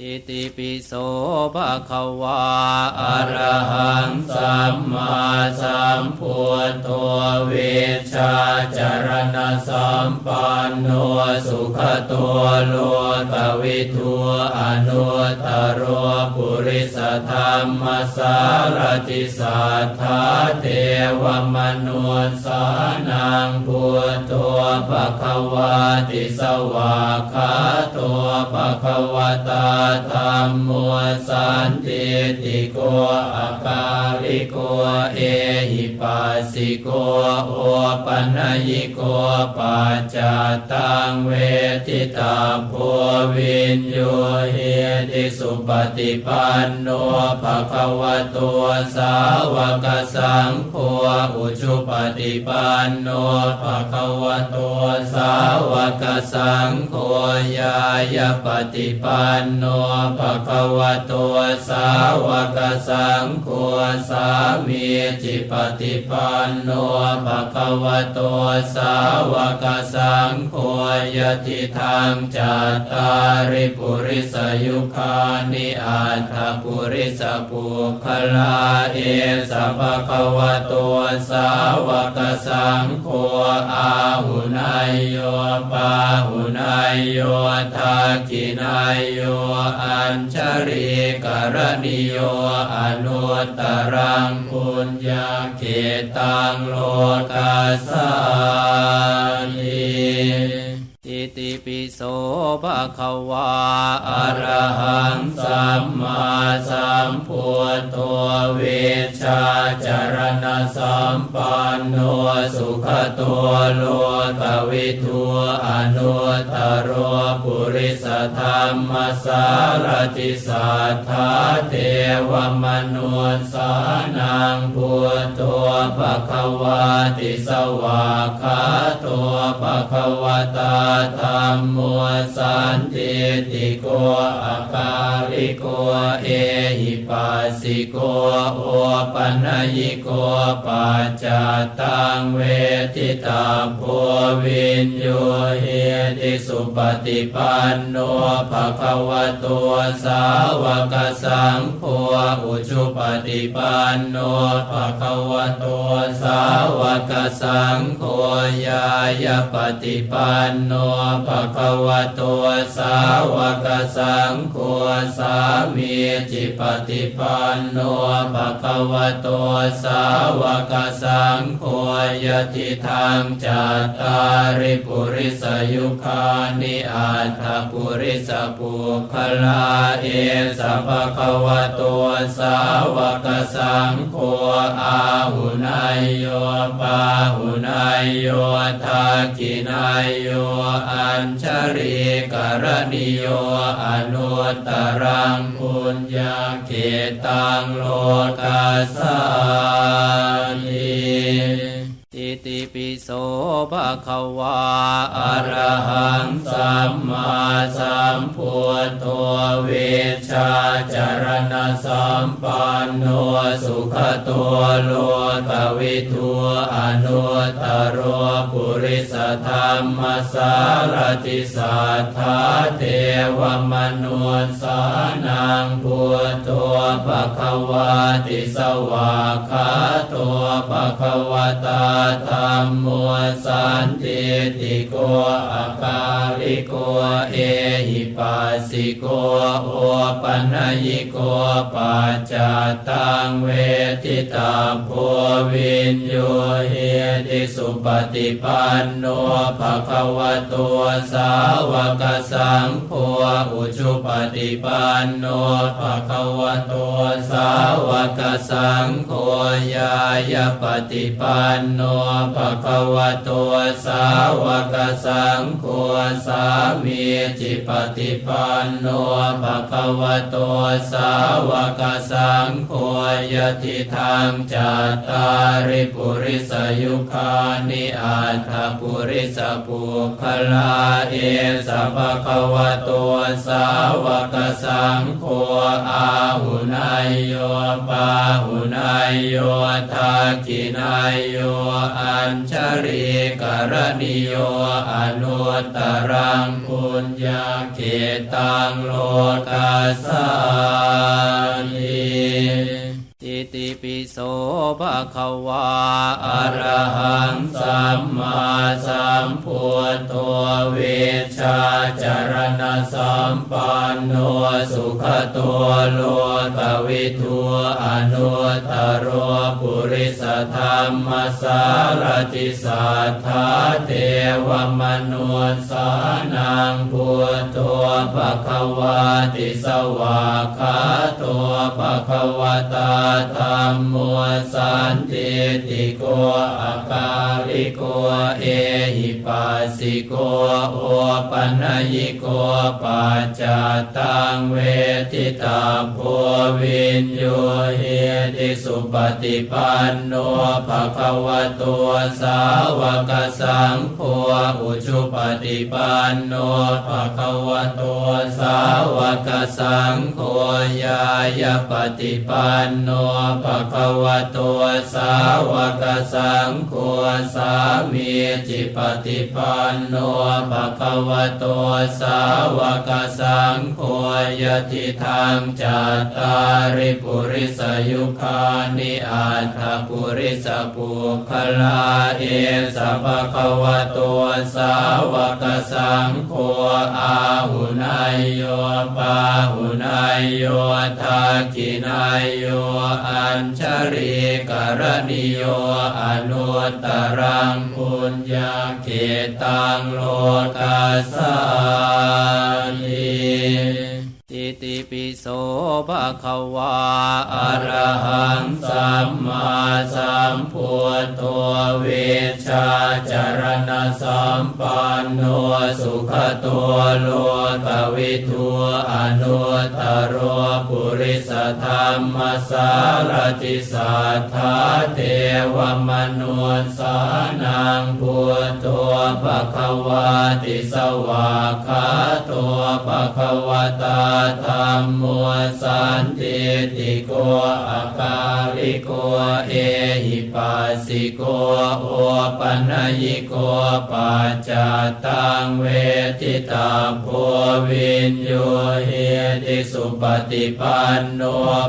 อิติปิโสภะคะวาอะระหังสัมมาสัมพุทโธเวชาจารณสัมปันโนสุขตัวโลกวิทูอนุตตรโรปุริสธรรมสารติสัทธาเทวมนุนสานังพุทโธภะคะวาติสวากขาโตภะคะวตาธรรมโมสันติติโกอาคาลิโกเอหิปัสสิโกโอปัญญิโกปัจจตังเวทิตาโพวินโยเฮติสุปฏิปันโนภะคะวะโตสาวกสังโฆอุชุปฏิปันโนภะคะวะโตสาวกสังโฆยายปฏิปันโนภะคะวะโตสาวกสังโฆสามีจิปฏิปันโนภะคะวะโตสาวกสังโฆยติทางจัตตาริปุริสยุคานิอัตถปุริสปุคลาเอสะภะคะวะโตสาวกสังโฆอาหุนายโยปาหุนายโยทักขินายโยอัญชริกรณิโยอนุตตรังปุญญาเกตังโลกัสสานิ อิติปิโสภะคะวาอะระหังสัมมาสัมพุทโธเวชชาจารณสัมปันโนสุขตัวโลกวิทูอนุตตรโรปุริสธรรมสารติสัทธาเทวมนุสานังพุทโธภะคะวาติสวากขาโตภะคะวตาธรรมโมสันติติโกอาคาลิโกเอหิปัสสิโกโอปัญญิโกปัจจตังเวทิตาโพวินโยเฮติสุปฏิปันโนภะคะวะโตสาวกสังโฆอุชุปฏิปันโนภะคะวะโตสาวกสังโฆยายปฏิปันโนภะคะวะโตสาวกสังโฆสามีจิปฏิปันโนภะคะวะโตสาวกสังโฆยติทางจัตตาริปุริสยุคานิอัตถปุริสปุคลาเอสะภะคะวะโตสาวกสังโฆอาหุนายโยปาหุนายโยทักขินายโยอัญชริกรณิโยอนุตตรังปุญญาเกตังโลกัสสานิ อิติปิโสภะคะวาอะระหังสัมมาสัมพุทโธเวชชาจารณสัมปันโนสุขตัวโลกวิทูอนุตตโรปุริสธรรมสารติสัทธาเทวมนุสานังพุทโธภะคะวาติสวากขาโต ภะคะวตาธรรมโมสันติติโกอาคาริโกเอหิปัสสิ โกโอปัญญิโกปัจจตังเวทิตาโพวินโยเฮติสุปฏิปันโนภะคะวะโตสาวกสังโฆอุชุปฏิปันโนภะคะวะโตสาวกสังโฆยายาปฏิปันโนภะคะวะโตสาวกสังโฆสามีจิปฏิปันโนภะคะวะโตสาวกสังโฆยติทางจัตตาริปุริสยุคานิอัตถปุริสปุคลาเอสภะคะวะโตสาวกสังโฆอาหุนายโยปาหุนายโยทักขินายโยอัญชริกรณิโยอนุตตรังปุญญาเกตังโลกัสสานิอิติปิโสภะคะวาอะระหังสัมมาสัมพุทโธเวชชาจารณสัมปันโนสุขตัวโล กวิทูอนุตโรปุริสธรรมสารติสัทธาเทวมนุสสานังพุทโธภะคะวาติสวากขาตัวภะคะวตาธรรมโมสันติติโกอาคาลิโกเอ สิโกโอปัญญิโกปัจจตังเวทิตาโพวินโยเฮติสุปฏิปันโนภะคะวะโตสาวกสังโฆอุชุปฏิปันโนภะคะวะโตสาวกสังโฆยายาปฏิปันโนภะคะวะโตสาวกสังโฆสามีจิปฏิปันโนภะคะวะโตสาวกสังโฆยติทางจัตตาริปุริสยุคานิอัตถปุริสปุคลาเอสภะคะวะโตสาวกสังโฆอาหุนายโยปาหุนายโยทากินายโยอัญชริกรณิโยอนุตตรังปุญญาเกตตังโลกัสสานิ อิติปิโสภะคะวาอะระหังสัมมาสัมพุทโธเวชาจารณะสัมปันโนสุขตัวโลกวิทูอนุตตโรปุริสธรรมสารติสัทธาเทวมนุสสานังพุทโธภะคะวาติสวากขาตัวภะคะวตาธรรมโมสันติติโกอาคาลิโกเอหิปัสสิโกโอปัญญิโกปัจจตังเวทิตาโพวินโยเฮติสุปฏิปันโน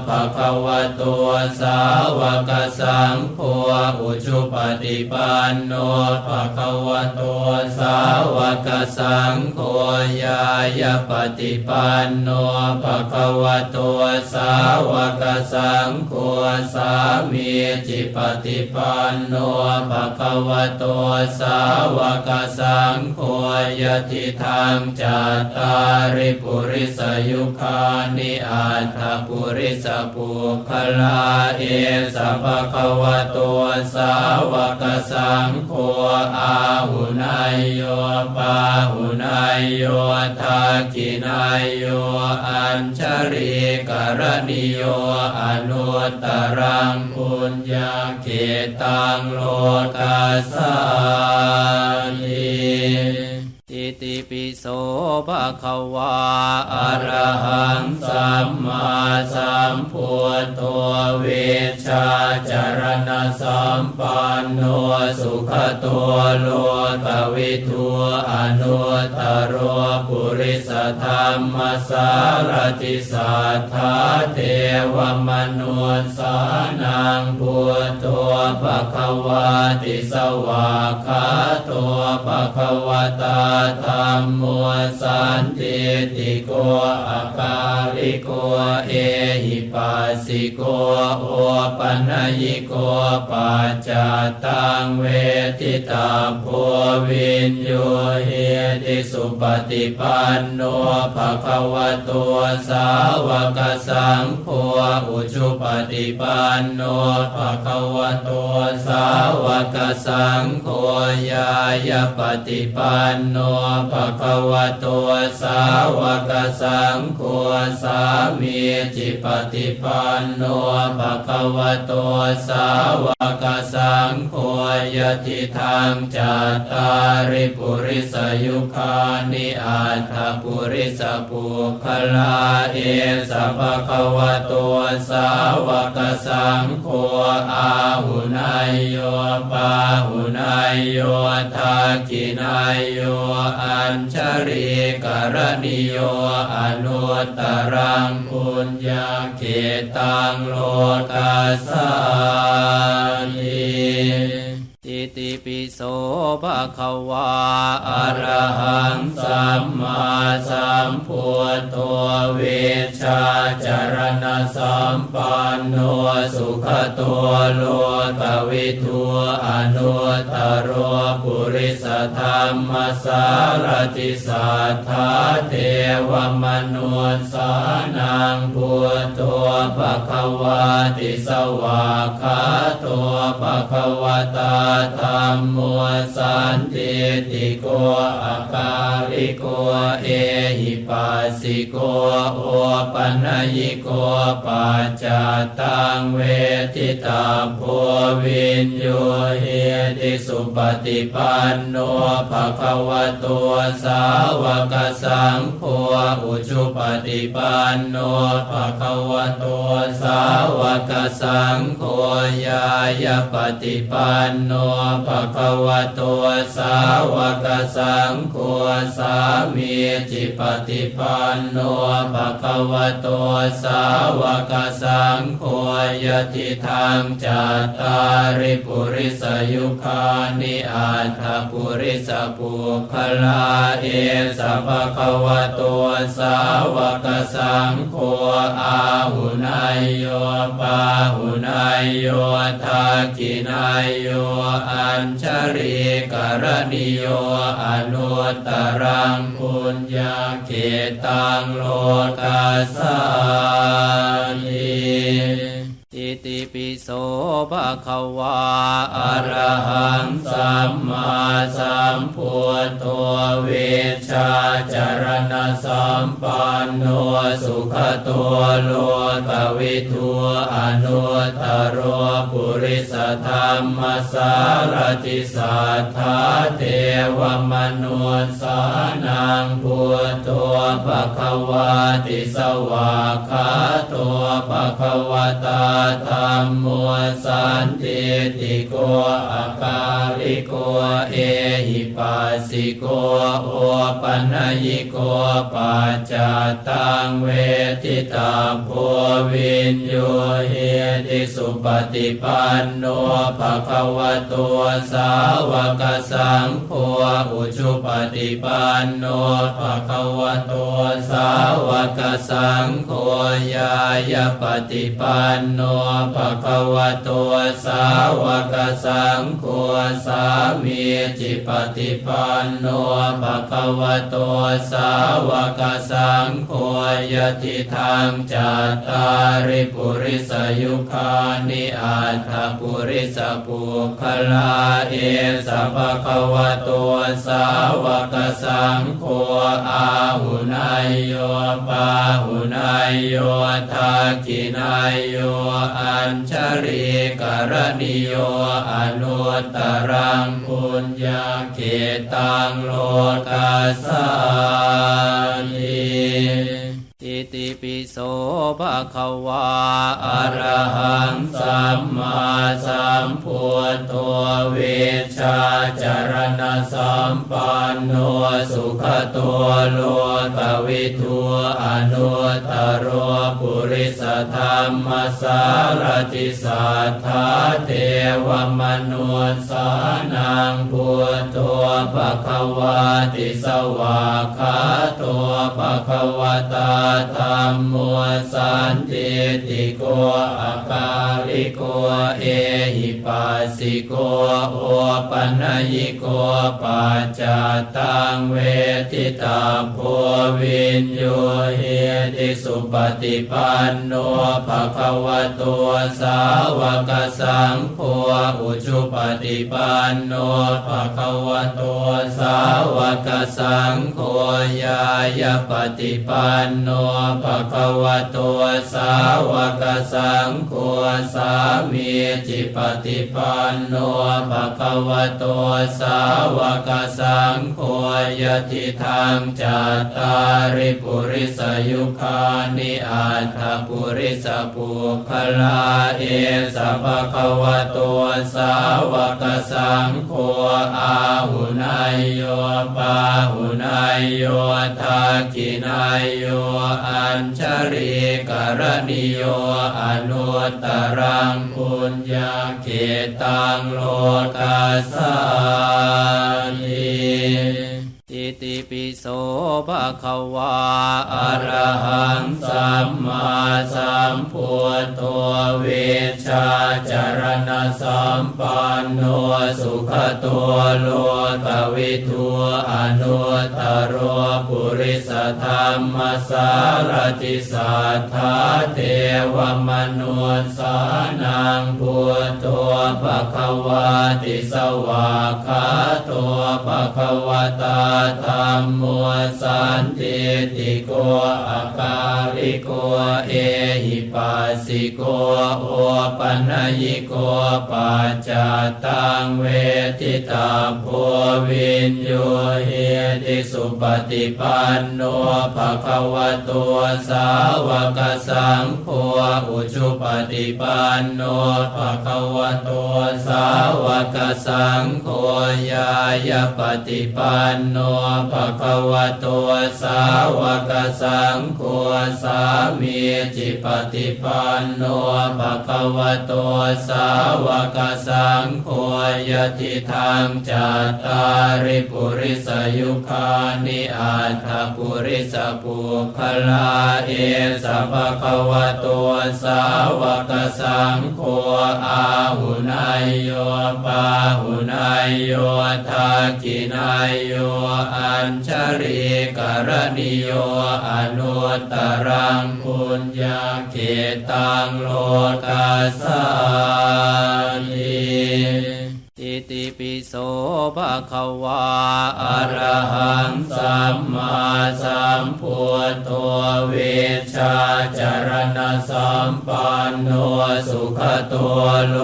ภะคะวะโตสาวกสังโฆอุชุปฏิปันโนภะคะวะโตสาวกสังโฆยายาปฏิปันโนภะคะวะโตสาวกสังโฆสามีจิปฏิปันโนภะคะวะโตสาวกสังโฆยติทางจัตตาริปุริสยุคานิอัตถปุริสปุคลาเอสะภะคะวะโตสาวกสังโฆอาหุนายโยปาหุนายโยทากินายโยอัญชริกรณิโยอนุตตรังปุญญาเกตังโลกัสสานิ อิติปิโสภะคะวาอะระหังสัมมาสัมพุทโธเวชาจารณสัมปันโนสุขตัวโลกวิทูอนุตตรโรปุริสธรรมสารติสัทธาเทวมนุสานังพุทโธ ภะคะวะติสวากาตัวภะคะวะตาธรรมโมสันติติโกอากาลิโกเอหิ ปัสสิโกโอปัญญิโกปัจจตังเวทิตาโพวินโยเฮติสุปฏิปันโนภะคะวะโตสาวกสังโฆอุชุปฏิปันโนภะคะวะโตสาวกสังโฆยายาปฏิปันโนภะคะวะโตสาวกสังโฆสามีจิปฏิฏิปันโนภะคะวะโตสาวกสังโฆยติทางจัตตาริปุริสยุคานิอัตถปุริสปุคลาเอสะภะคะวะโตสาวกสังโฆอาหุนายโยปาหุนายโยทักขินายโยอัญชริกรณิโยอนุตตรังปุญญาเกตังโลกัสสานิจิติปิโสภะคะวาอะระหังสัมมาสัมพุทโธเวชชาจารณสัมปันโนสุขตัวโลกวิทูอนุตตรปุริสธรรมสารติสัทธาเทวมนุสสานังพุทโธภะคะวาติสวาคาโตภะคะวตาธรรมโมสันติติโกอาคาลิโกเอหิปัสสิโกโอปัญญิโกปัจจตังเวทิตาโพวินโยเฮติสุปฏิปันโนภะคะวะโตสาวกสังโฆอุชุปฏิปันโนภะคะวะโตสาวกสังโฆยายาปฏิปันโนภะคะวะโตสาวกสังโฆสามีจิปฏิปันโนภะคะวะโตสาวกสังโฆยติทางจัตตาริปุริสยุคานิอัตถปุริสปุคลาเอสะภะคะวะโตสาวกสังโฆอาหุนายโยปาหุนายโยทักขินายโยอัญชริกรณิโยอนุตรังปุญญาเกตังโลกัสานิอิ ติปิโสภะคะวาอะระหังสัมมาสัมพุทโธเวชาจารณะสัมปันโนสุขตัวโลกวิทูอนุตตรปุริสธรรมสารติสัทธาเทวมนุสสานังพุทโธภะคะวาติสวาคาโตภะคะวตาธรรมโมสันติติโกอาคาลิโกเอหิปัสสิโกโอปัญญิโกปัจจตังเวทิตาโพวินโยเฮติสุปฏิปันโนภะคะวะโตสาวกสังโฆอุชุปฏิปันโนภะคะวะโตสาวกสังโฆยายาปฏิปันโนภะคะวะโตสาวกสังโฆสามีจิปฏิปันโนภะคะวะโตสาวกสังโฆยติทางจัตตาริปุริสยุคานิอัตถปุริสปุคลาเอสะภะคะวะโตสาวกสังโฆอาหุนายโยปาหุนายโยทักขินายโยอญชริกรณิโยอนุตตรังปุญญาเกตังโลกัสสานิ อิติปิโสภะคะวาอะระหังสัมมาสัมพุทโธเวชาจารณสัมปันโนสุขตัวโลกวิทูอนุตตรปุริสธรรมสารติสัทธาเทวมนุสสานังพุทโธภะคะวาติสวาคาโตภะคะวตาธรรมโมสันติติโกอาคาลิโกเอหิปัสสิโกโอปัญญิโกปัจจตังเวทิตาโพวินโยเฮติสุปฏิปันโนภะคะวะโตสาวกสังโฆอุชุปฏิปันโนภะคะวะโตสาวกสังโฆยายปฏิปันโนภะคะวะโตสาวกสังโฆสามีจิปฏิปันโนภะคะวะโตสาวกสังโฆยติทางจัตตาริปุริสยุคานิอัตถปุริสปุคลาเอสะภะคะวะโตสาวกสังโฆอาหุนายโยปาหุนายโยทักขินายโยอัญชริกรณิโยอนุตตรังปุญญาเกตังโลกัสสานิิติปิโสภะคะวาอะระหังสัมมาสัมพุทโธเวชาจารณะสัมปันโนสุขตัวโลกวิทูอนุตตรโร ธรรมสารติสัทธาเทวมนุสสานังพุทโธภะคะวาติสวากขาโตภะคะวตาธรรมโมสันติติโกอาการิโกเอหิปัสสิโกโอปัญญิโกปัจจตังเวทิตาโพวินโยเฮติสุปฏิปันโนภะคะวะโตสาวกสังโฆอุชุปฏิปันโนภะคะวะโตสาวกสังโฆยายาปฏิปันโนภะคะวะโตสาวกสังโฆสามีจิปฏิปันโนภะคะวะโตสาวกสังโฆยติทางจัตตาริปุริสยุคานิอัตถปุรริสปุคลาเอสะภะคะวะโตสาวกสังโฆอาหุนายโยปาหุนายโยทักขินายโยอัญชริกรณิโยอนุตรังปุญญาเกตังโลกัสสานิ อิติปิโสภะคะวาอะระหังสัมมาสัมพุทโธเวชาจารณสัมปันโนสุขตัวโล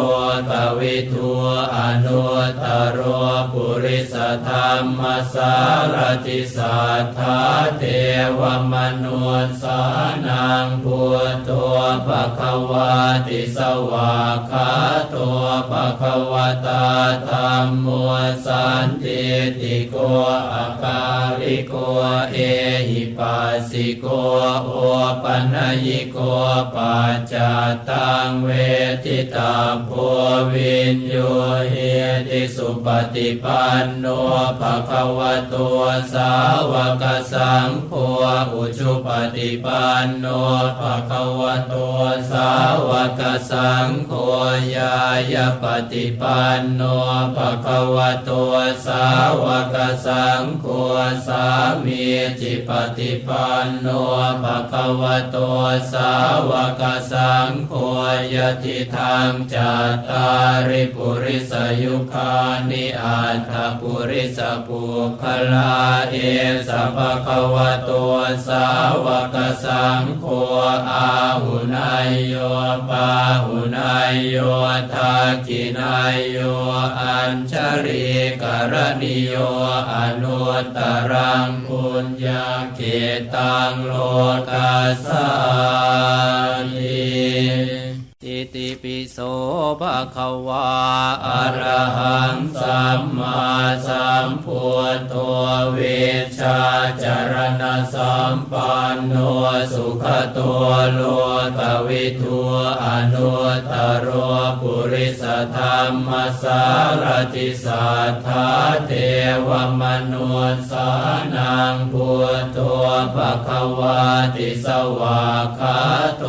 กวิทูอนุตตรโรปุริสธรรมสารติสัทธาเทวมนุสสานังพุทโธภะคะวาติสวากขาโตภะคะวตาธรรมโมสันติติโกอาการิโกเอหิปัสสิโกโอปัญญิโกปัจจตังเวทิตาโพวินโยเฮติสุปฏิปันโนภะคะวะโตสาวกสังโฆอุชุปฏิปันโนภะคะวะโตสาวกสังโฆยายาปฏิปันโนภะคะวะโตสาวกสังโฆสามีจิปฏิปันโนภะคะวะโตสาวกสังโฆยติทางจัตตาริปุริสยุคานิอัตถปุริสปุคลาเอสะภะคะวะโตสาวกสังโฆอาหุนายโยปาหุนายโยทักขินายโยอัญชริกรณิโยอนุตตรังปุญญาเกตังโลกัสสานิอิติปิ ภะคะวาอะระหังสัมมาสัมพุทโธเวชชาจารณสัมปันโนสุขตัวโลกวิทูอนุตรโรปุริสธรรมสารติสัทธาเทวมนุสสานังพุทโธภะคะวาติสวากขาโต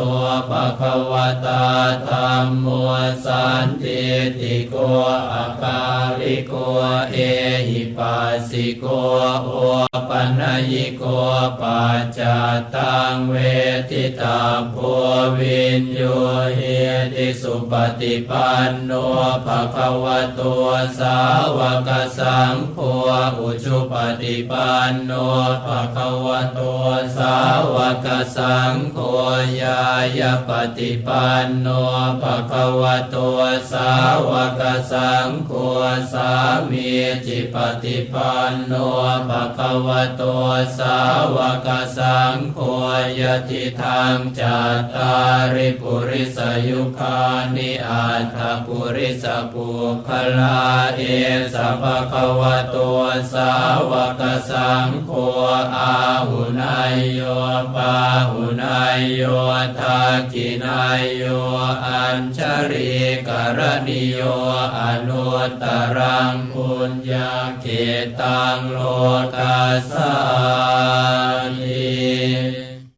ภะคะวตาธรรมโมสันติติโกอาคาลิโกเอหิปัสสิโกโอ ปัญญิโกปัจจตังเวทิตาโพวินโยเฮติสุปฏิปันโนภะคะวะโตสาวกสังโฆอุชุปฏิปันโนภะคะวะโตสาวกสังโฆยายาปฏิปันโนภะคะวะโตสาวกสังโฆสามีจิปฏิปันโนภะคะวะตสาวกสังโฆยติทางจัตตาริปุริสยุคานิอัตถปุริสปุคลาเอสัพพะวะโตสาวกสังโฆอาหุนายโยปาหุนายโยทักขินายโยอัญชริกรณิโยอนุตตรังปุญญาเขตังโลกัสสานิ